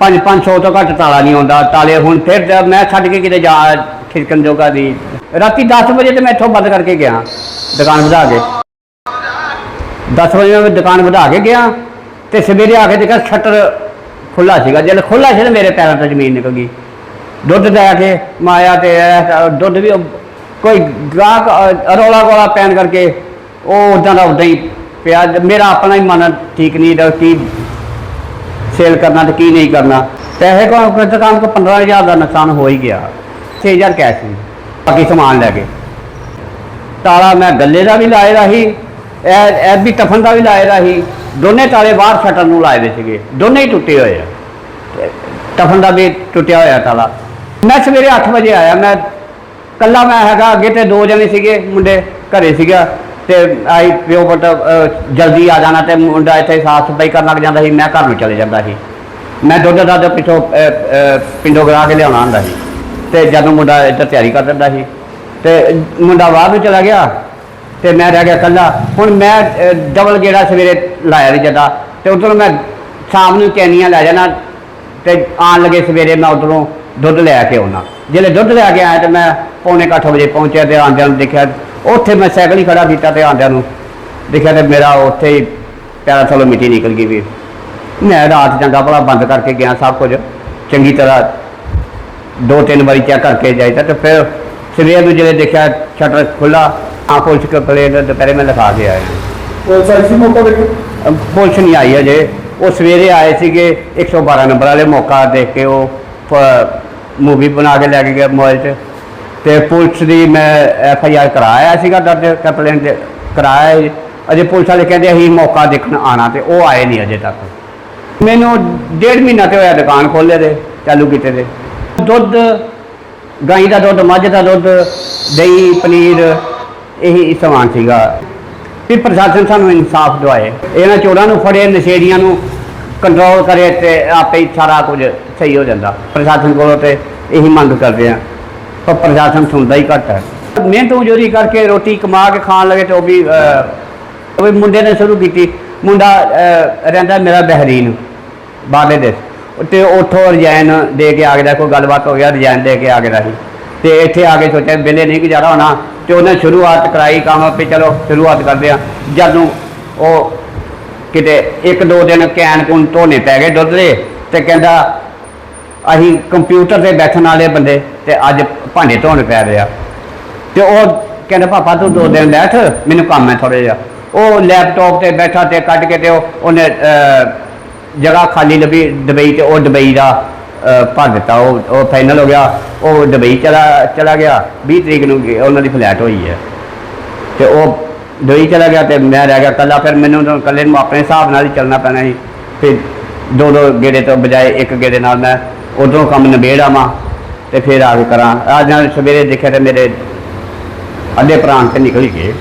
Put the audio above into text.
5 500 ਤੋਂ ਘੱਟ ਤਾਲਾ ਨਹੀਂ ਆਉਂਦਾ। ਤਾਲੇ ਹੁਣ ਫਿਰ ਜਦ ਮੈਂ ਛੱਡ ਕੇ ਕਿਤੇ ਜਾ ਖਿਸਕਣ ਜੋਗਾ ਦੀ ਰਾਤੀ 10 ਵਜੇ ਤੇ ਮੈਂ ਇੱਥੋਂ ਬੰਦ ਕਰਕੇ ਗਿਆ ਦੁਕਾਨ ਵਧਾ ਕੇ। 10 ਵਜੇ ਮੈਂ ਦੁਕਾਨ ਵਧਾ ਕੇ ਗਿਆ ਤੇ ਸਵੇਰੇ ਆ ਕੇ ਦੇਖਿਆ ਸ਼ਟਰ ਖੁੱਲਾ ਸੀਗਾ। ਜਦ ਖੁੱਲਾ ਸੀ ਨਾ ਮੇਰੇ ਪੈਰਾਂ ਤੋਂ ਜ਼ਮੀਨ ਨਿਕਲ ਗਈ। ਦੁੱਧ ਲੈ ਕੇ ਮਾਇਆ ਤੇ ਇਹ ਦੁੱਧ ਵੀ ਉਹ- ਕੋਈ ਗਾਹਕ ਅ, ਰੌਲਾ ਗੋਲਾ ਪੈਣ ਕਰਕੇ ਉਹ ਉਦਾਂ ਦਾ ਉਦਾਂ ਹੀ ਪਿਆ। ਮੇਰਾ ਆਪਣਾ ਹੀ ਮਨ ਠੀਕ ਨਹੀਂ ਦਾ ਕੀ ਸੇਲ ਕਰਨਾ ਤੇ ਕੀ ਨਹੀਂ ਕਰਨਾ। ਪੈਸੇ ਕੋ ਦੁਕਾਨ ਕੋ 15000 ਦਾ ਨੁਕਸਾਨ ਹੋ ਹੀ ਗਿਆ। 6000 ਕੈਸ਼ ਸੀ। ਬਾਕੀ ਸਮਾਨ ਲੈ ਕੇ। ਤਾਲਾ ਮੈਂ ਗੱਲੇ ਦਾ ਵੀ ਲਾਏ ਦਾ ਸੀ ਇਹ ਇਹ ਵੀ ਟਫਨ ਦਾ ਵੀ ਲਾਏ ਦਾ ਸੀ ਦੋਨੇ ਤਾਲੇ ਬਾਹਰ ਸ਼ਟਰ ਨੂੰ ਲਾਏ ਦੇ ਸੀਗੇ। ਦੋਨੇ ਹੀ ਟੁੱਟੇ ਹੋਏ ਆ। ਟਫਨ ਦਾ ਵੀ ਟੁੱਟਿਆ ਹੋਇਆ ਤਾਲਾ। ਮੈਂ ਸਵੇਰੇ 8 ਵਜੇ ਆਇਆ। ਮੈਂ ਕੱਲਾ ਮੈਂ ਹੈਗਾ, ਅੱਗੇ ਤੇ ਦੋ ਜਣੇ ਸੀਗੇ ਮੁੰਡੇ ਘਰੇ ਸੀਗਾ। ਤੇ ਆਈ ਪਿਓ ਪੁੱਤ ਜਲਦੀ ਆ ਜਾਣਾ ਤੇ ਮੁੰਡਾ ਇੱਥੇ ਸਾਫ਼ ਸਫ਼ਾਈ ਕਰਨ ਲੱਗ ਜਾਂਦਾ ਸੀ, ਮੈਂ ਘਰ ਨੂੰ ਚਲੇ ਜਾਂਦਾ ਸੀ। ਮੈਂ ਦੁੱਧ ਦਾ ਤੇ ਪਿੱਛੋਂ ਪਿੰਡੋਂ ਗਰਾ ਕੇ ਲਿਆਉਣਾ ਹੁੰਦਾ ਸੀ। ਤੇ ਜਦੋਂ ਮੁੰਡਾ ਇੱਧਰ ਤਿਆਰੀ ਕਰ ਦਿੰਦਾ ਸੀ, ਤੇ ਮੁੰਡਾ ਬਾਹਰ ਨੂੰ ਚਲਾ ਗਿਆ, ਤੇ ਮੈਂ ਰਹਿ ਗਿਆ ਇਕੱਲਾ। ਹੁਣ ਮੈਂ ਡਬਲ ਗੇੜਾ ਸਵੇਰੇ ਲਾਇਆ ਵੀ ਜਦਾ, ਤੇ ਉਧਰੋਂ ਮੈਂ ਸ਼ਾਮ ਨੂੰ ਕੈਨੀਆਂ ਲੈ ਜਾਣਾ, ਤੇ ਆਣ ਲੱਗੇ ਸਵੇਰੇ ਮੈਂ ਉਧਰੋਂ ਦੁੱਧ ਲੈ ਕੇ ਆਉਣਾ। ਜਿਹੜੇ ਦੁੱਧ ਲੈ ਕੇ ਆਇਆ ਤੇ ਮੈਂ ਪੌਣੇ ਕੁ ਅੱਠ ਵਜੇ ਪਹੁੰਚਿਆ ਤੇ ਆਂਦਿਆਂ ਨੂੰ ਦੇਖਿਆ ਉੱਥੇ ਮੈਂ ਸਾਈਕਲ ਹੀ ਖੜਾ ਕੀਤਾ ਤੇ ਆਂਦਿਆਂ ਨੂੰ। ਦੇਖਿਆ ਤੇ ਮੇਰਾ ਉੱਥੇ ਹੀ ਪੈਰਾਂ ਥੱਲੋਂ ਮਿੱਟੀ ਨਿਕਲ ਗਈ ਵੀ। ਮੈਂ ਰਾਤ ਚੰਗਾ ਭਲਾ ਬੰਦ ਕਰਕੇ ਗਿਆ ਸਭ ਕੁਝ। ਚੰਗੀ ਤਰ੍ਹਾਂ ਦੋ ਤਿੰਨ ਵਾਰੀ ਚੈੱਕ ਕਰਕੇ ਜਾਈਦਾ ਤੇ ਫਿਰ ਸਵੇਰ ਨੂੰ ਜਿਹੜੇ ਦੇਖਿਆ ਸ਼ਟਰ ਖੁੱਲਾ ਆ ਪੁਲਿਸ ਕੇ ਪਲੇਟ ਦੁਪਹਿਰੇ ਮੈਂ ਲਿਖਾ ਕੇ ਆਇਆ। ਪੁਲਿਸ ਆਈ ਸੀ ਮੌਕਾ ਵੇਖੋ ਅਹ ਪੁਲਿਸ ਨਹੀਂ ਆਈ ਅਜੇ ਉਹ ਸਵੇਰੇ ਆਏ ਸੀਗੇ 112 ਨੰਬਰ ਵਾਲੇ ਮੌਕਾ ਦੇਖ ਕੇ ਉਹ ਮੂਵੀ ਬਣਾ ਕੇ ਲੈ ਕੇ ਗਿਆ ਮੋਬਾਈਲ 'ਚ। ਤੇ ਪੁਲਿਸ ਦੀ ਮੈਂ ਐਫ ਆਈ ਆਰ ਕਰਾਇਆ ਸੀਗਾ, ਦਰਜ ਕੰਪਲੇਂਟ ਕਰਾਇਆ ਸੀ। ਅਜੇ ਪੁਲਿਸ ਵਾਲੇ ਕਹਿੰਦੇ ਅਸੀਂ ਮੌਕਾ ਦੇਖਣ ਆਣਾ ਤੇ ਉਹ ਆਏ ਨਹੀਂ ਅਜੇ ਤੱਕ। ਮੈਨੂੰ ਡੇਢ ਮਹੀਨਾ ਤੇ ਹੋਇਆ ਦੁਕਾਨ ਖੋਲ੍ਹੇ ਦੇ, ਚਾਲੂ ਕੀਤੇ ਦੇ। ਦੁੱਧ, ਗਾਈ ਦਾ ਦੁੱਧ, ਮੱਝ ਦਾ ਦੁੱਧ, ਦਹੀਂ, ਪਨੀਰ, ਇਹੀ ਸਮਾਨ ਸੀਗਾ। ਵੀ ਪ੍ਰਸ਼ਾਸਨ ਸਾਨੂੰ ਇਨਸਾਫ ਦਵਾਏ। ਇਹਨਾਂ ਚੋਰਾਂ ਨੂੰ ਫੜੇ, ਨਸ਼ੇੜੀਆਂ ਨੂੰ ਕੰਟਰੋਲ ਕਰੇ ਤੇ ਆਪੇ ਹੀ ਸਾਰਾ ਕੁਝ ਸਹੀ ਹੋ ਜਾਂਦਾ। ਪ੍ਰਸ਼ਾਸਨ ਕੋਲੋਂ ਤੇ ਇਹੀ ਮੰਗ ਕਰਦੇ ਆ। ਪਰ ਪ੍ਰਸ਼ਾਸਨ ਸੁਣਦਾ ਹੀ ਘੱਟ ਹੈ। ਮਿਹਨਤ ਮਜ਼ਦੂਰੀ ਕਰਕੇ ਰੋਟੀ ਕਮਾ ਕੇ ਖਾਣ ਲੱਗੇ ਤੇ ਉਹ ਵੀ ਉਹ ਵੀ ਮੁੰਡੇ ਨੇ ਸ਼ੁਰੂ ਕੀਤੀ। ਮੁੰਡਾ ਰਹਿੰਦਾ ਮੇਰਾ ਬਹਿਰੀਨ ਬਾਹਰਲੇ ਦੇਸ਼ ਤੇ ਉੱਥੋਂ ਰਜਾਇਨ ਦੇ ਕੇ ਆ ਗਿਆ, ਕੋਈ ਗੱਲਬਾਤ ਹੋ ਗਿਆ ਰਜਾਇਨ ਦੇ ਕੇ ਆ ਗਿਆ ਸੀ। ਤੇ ਇੱਥੇ ਆ ਕੇ ਸੋਚਿਆ ਬਿੱਲੇ ਨਹੀਂ ਗੁਜ਼ਾਰਾ ਹੋਣਾ। ਤੇ ਉਹਨੇ ਸ਼ੁਰੂਆਤ ਕਰਾਈ ਕੰਮ ਵੀ, ਚਲੋ ਸ਼ੁਰੂਆਤ ਕਰਦੇ ਆ। ਜਦ ਨੂੰ ਉਹ ਕਿਤੇ ਇੱਕ ਦੋ ਦਿਨ ਕੈਨ ਕੁਨ ਧੋਨੇ ਪੈ ਗਏ ਦੁੱਧ ਦੇ ਤੇ ਕਹਿੰਦਾ ਅਸੀਂ ਕੰਪਿਊਟਰ ਤੇ ਬੈਠਣ ਵਾਲੇ ਬੰਦੇ ਤੇ ਅੱਜ ਭਾਂਡੇ ਧੋਣ ਪੈ ਰਿਹਾ ਆ। ਤੇ ਉਹ ਕਹਿੰਦਾ, ਪਾਪਾ, ਤੂੰ ਦੋ ਦਿਨ ਬੈਠ, ਮੈਨੂੰ ਕੰਮ ਹੈ ਥੋੜੇ ਜਿਹਾ। ਉਹ ਲੈਪਟਾਪ ਤੇ ਬੈਠਾ ਤੇ ਕੱਢ ਕੇ ਤੇ ਉਹਨੇ ਜਗ੍ਹਾ ਖਾਲੀ ਲੱਭੀ, ਦੁਬਈ ਤੇ ਉਹ ਦੁਬਈ ਦਾ ਭਰ ਦਿੱਤਾ। ਉਹ ਉਹ ਫਾਈਨਲ ਹੋ ਗਿਆ, ਉਹ ਦੁਬਈ ਚਲਾ ਚਲਾ ਗਿਆ। 20 ਤਰੀਕ ਨੂੰ ਉਹਨਾਂ ਦੀ ਫਲੈਟ ਹੋਈ ਹੈ। ਤੇ ਉਹ ਦੁਬਈ ਚਲਾ ਗਿਆ ਤੇ ਮੈਂ ਰਹਿ ਗਿਆ ਕੱਲਾ ਫਿਰ ਮੈਨੂੰ ਤਾਂ ਇਕੱਲੇ ਨੂੰ ਆਪਣੇ ਹਿਸਾਬ ਨਾਲ ਹੀ ਚੱਲਣਾ ਪੈਣਾ ਸੀ। ਫਿਰ ਦੋ ਦੋ ਗੇੜੇ ਤੋਂ ਬਜਾਏ ਇੱਕ ਗੇੜੇ ਨਾਲ ਮੈਂ ਉਧਰੋਂ ਕੰਮ ਨਿਬੇੜ ਆਵਾਂ ਤੇ ਫਿਰ ਆ ਕੇ ਕਰਾਂ। ਅੱਜ ਨਾਲ ਸਵੇਰੇ ਦੇਖਿਆ ਤੇ ਮੇਰੇ ਅੱਧੇ ਪ੍ਰਾਣ ਤੇ ਨਿਕਲ ਗਏ।